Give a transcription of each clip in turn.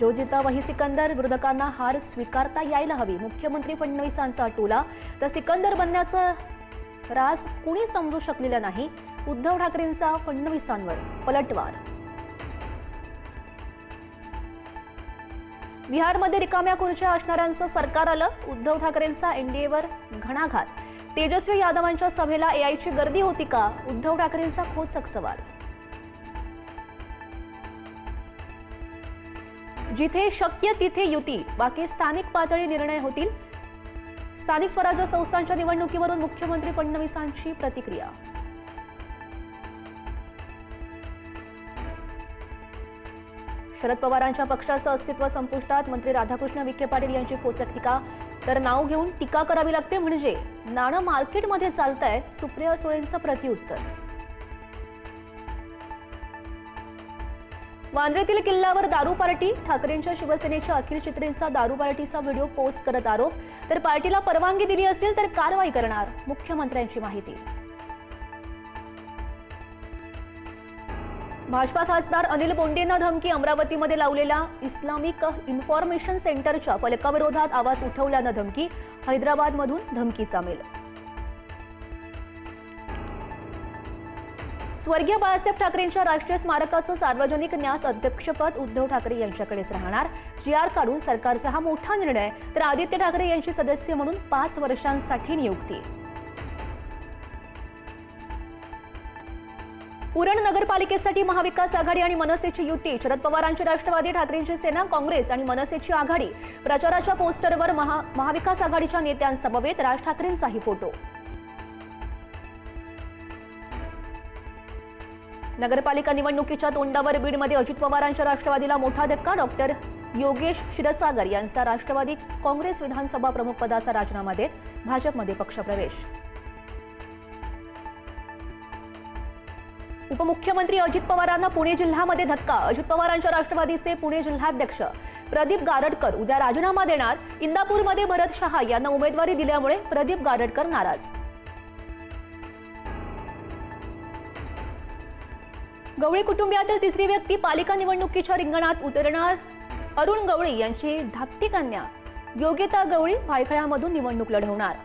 जो जिता वही सिकंदर विरोधकांना हार स्वीकारता यायला हवी. मुख्यमंत्री फडणवीसांचा टोला तर सिकंदर बनण्याचं राज कुणी समजू शकलेलं नाही? उद्धव ठाकरेंचा फडणवीसांवर पलटवार. बिहारमध्ये रिकाम्या खुर्च्या असणाऱ्यांचं सरकार आलं. उद्धव ठाकरेंचा एनडीएवर घणाघात. तेजस्वी यादवांच्या सभेला एआयची गर्दी होती का? उद्धव ठाकरेंचा खोचक सवाल. जिथे शक्य तिथे युती. बाकी स्थानिक पातळी निर्णय होतील. स्थानिक स्वराज्य संस्थांच्या निवडणुकीवरून मुख्यमंत्री फडणवीसांची प्रतिक्रिया. शरद पवारांच्या पक्षाचं अस्तित्व संपुष्टात मंत्री राधाकृष्ण विखे पाटील यांची खोचक टीका. तर नाव घेऊन टीका करावी लागते म्हणजे नाणं मार्केटमध्ये चालतंय सुप्रिया सुळेंचं प्रतिउत्तर वांद्रेतील किल्ल्यावर दारू पार्टी. ठाकरेंच्या शिवसेनेच्या अखिल चित्रेंचा दारू पार्टीचा व्हिडिओ पोस्ट करत आरोप. तर पार्टीला परवानगी दिली असेल तर कारवाई करणार मुख्यमंत्र्यांची माहिती. भाजपा खासदार अनिल बोंडेंना धमकी अमरावतीमध्ये लावलेल्या इस्लामिक इन्फॉर्मेशन सेंटरच्या फलकाविरोधात आवाज उठवल्यानं धमकी हैदराबादमधून धमकीचा मेल. स्वर्गीय बाळासाहेब ठाकरेंच्या राष्ट्रीय स्मारकाचं सार्वजनिक न्यास अध्यक्षपद उद्धव ठाकरे यांच्याकडेच राहणार. जी आर काढून सरकारचा हा मोठा निर्णय तर आदित्य ठाकरे यांची सदस्य म्हणून पाच वर्षांसाठी नियुक्ती. उरण नगरपालिकेसाठी महाविकास आघाडी आणि मनसेची युती शरद पवारांची राष्ट्रवादी ठाकरेंची सेना काँग्रेस आणि मनसेची आघाडी. प्रचाराच्या पोस्टरवर महा महाविकास आघाडीच्या नेत्यांसमवेत राज ठाकरेंचाही फोटो. नगरपालिका निवडणुकीच्या तोंडावर बीडमध्ये अजित पवारांच्या राष्ट्रवादीला मोठा धक्का डॉक्टर योगेश क्षीरसागर यांचा राष्ट्रवादी काँग्रेस विधानसभा प्रमुख पदाचा राजीनामा देत भाजपमध्ये पक्षप्रवेश. उपमुख्यमंत्री अजित पवारांना पुणे जिल्ह्यामध्ये धक्का. अजित पवारांच्या राष्ट्रवादीचे पुणे जिल्हाध्यक्ष प्रदीप गारडकर उद्या राजीनामा देणार. इंदापूरमध्ये भरत शहा यांना उमेदवारी दिल्यामुळे प्रदीप गारडकर नाराज. गवळी कुटुंबियातील तिसरी व्यक्ती पालिका निवडणुकीच्या रिंगणात उतरणार. अरुण गवळी यांची धाकटी कन्या. योगिता गवळी भायखळ्यामधून निवडणूक लढवणार.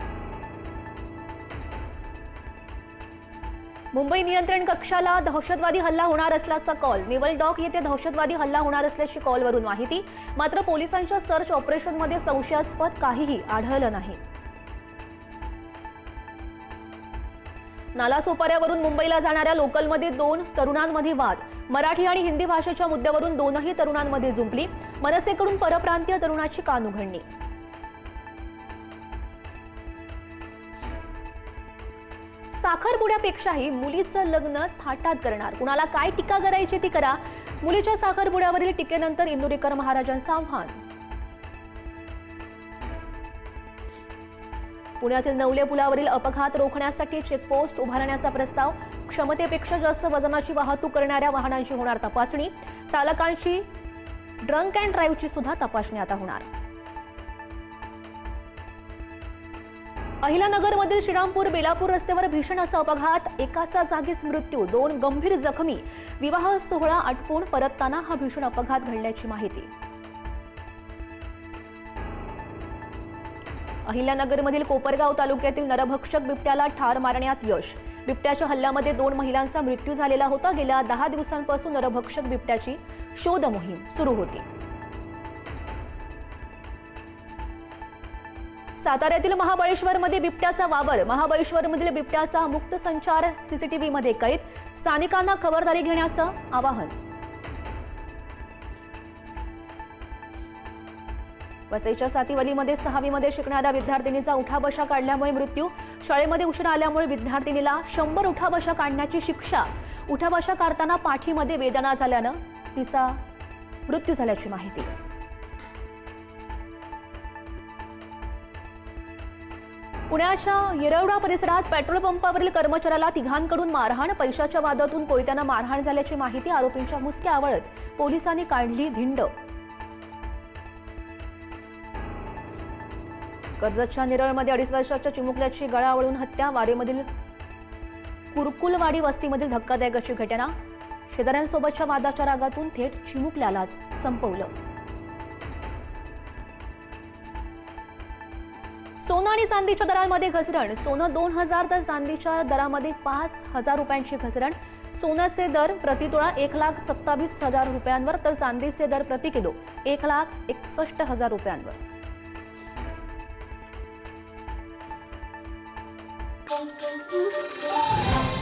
मुंबई नियंत्रण कक्षाला दहशतवादी हल्ला होणार असल्याचा कॉल. नेवल डॉक येथे दहशतवादी हल्ला होणार असल्याची कॉलवरून माहिती. मात्र पोलिसांच्या सर्च ऑपरेशनमध्ये संशयास्पद काहीही आढळलं नाही. नालासोपाऱ्यावरून मुंबईला जाणाऱ्या लोकलमध्ये दोन तरुणांमध्ये वाद. मराठी आणि हिंदी भाषेच्या मुद्द्यावरून दोनही तरुणांमध्ये जुंपली. मनसेकडून परप्रांतीय तरुणाची कान उघडणी साखरपुड्यापेक्षाही मुलीचं लग्न थाटात करणार. कुणाला काय टीका करायची ती करा. मुलीच्या साखरपुड्यावरील टीकेनंतर इंदुरेकर महाराजांचं आव्हान. पुण्यातील नवले पुलावरील अपघात रोखण्यासाठी चेकपोस्ट उभारण्याचा प्रस्ताव क्षमतेपेक्षा जास्त वजनाची वाहतूक करणाऱ्या वाहनांची होणार तपासणी चालकांची ड्रंक अँड ड्राईव्हची सुद्धा तपासणी आता होणार. अहिलानगरमधील श्रीरामपूर बेलापूर रस्त्यावर भीषण असा अपघात एकाचा जागीच मृत्यू दोन गंभीर जखमी विवाह सोहळा आटपून परतताना हा भीषण अपघात घडल्याची माहिती. अहिल्यानगरमधील कोपरगाव तालुक्यातील नरभक्षक बिबट्याला ठार मारण्यात यश. बिबट्याच्या हल्ल्यामध्ये दोन महिलांचा मृत्यू झालेला होता. गेल्या दहा दिवसांपासून नरभक्षक बिबट्याची शोध मोहीम सुरू होती. साताऱ्यातील महाबळेश्वरमध्ये बिबट्याचा वावर. महाबळेश्वरमधील बिबट्याचा मुक्त संचार सीसीटीव्हीमध्ये कैद. स्थानिकांना खबरदारी घेण्याचं आवाहन. वसईच्या सातीवलीमध्ये सहावीमध्ये शिकणाऱ्या विद्यार्थिनीचा उठाबशा काढल्यामुळे मृत्यू. शाळेमध्ये उशीर आल्यामुळे विद्यार्थिनीला शंभर उठाबशा काढण्याची शिक्षा. उठाबशा काढताना पाठीमध्ये वेदना झाल्यानं तिचा मृत्यू झाल्याची माहिती. पुण्याच्या येरवडा परिसरात पेट्रोल पंपावरील कर्मचाऱ्याला तिघांकडून मारहाण पैशाच्या वादातून कोयत्यानं मारहाण झाल्याची माहिती आरोपींच्या मुसक्या आवळत पोलिसांनी काढली धिंड. कर्जतच्या नेरळमध्ये अडीच वर्षाच्या चिमुकल्याची गळावळून हत्या वारेमधील कुरकुलवाडी वस्तीमधील धक्कादायक अशी घटना. शेजाऱ्यांसोबतच्या वादाच्या रागातून थेट चिमुकल्यालाच संपवलं. सोनं आणि चांदीच्या दरांमध्ये घसरण. सोनं दोन हजार तर चांदीच्या दरामध्ये पाच हजार रुपयांची घसरण. सोन्याचे दर प्रतितोळा एक लाख सत्तावीस हजार रुपयांवर तर चांदीचे दर प्रति किलो एक लाख एकसष्ट हजार रुपयांवर. pum, pum, pum.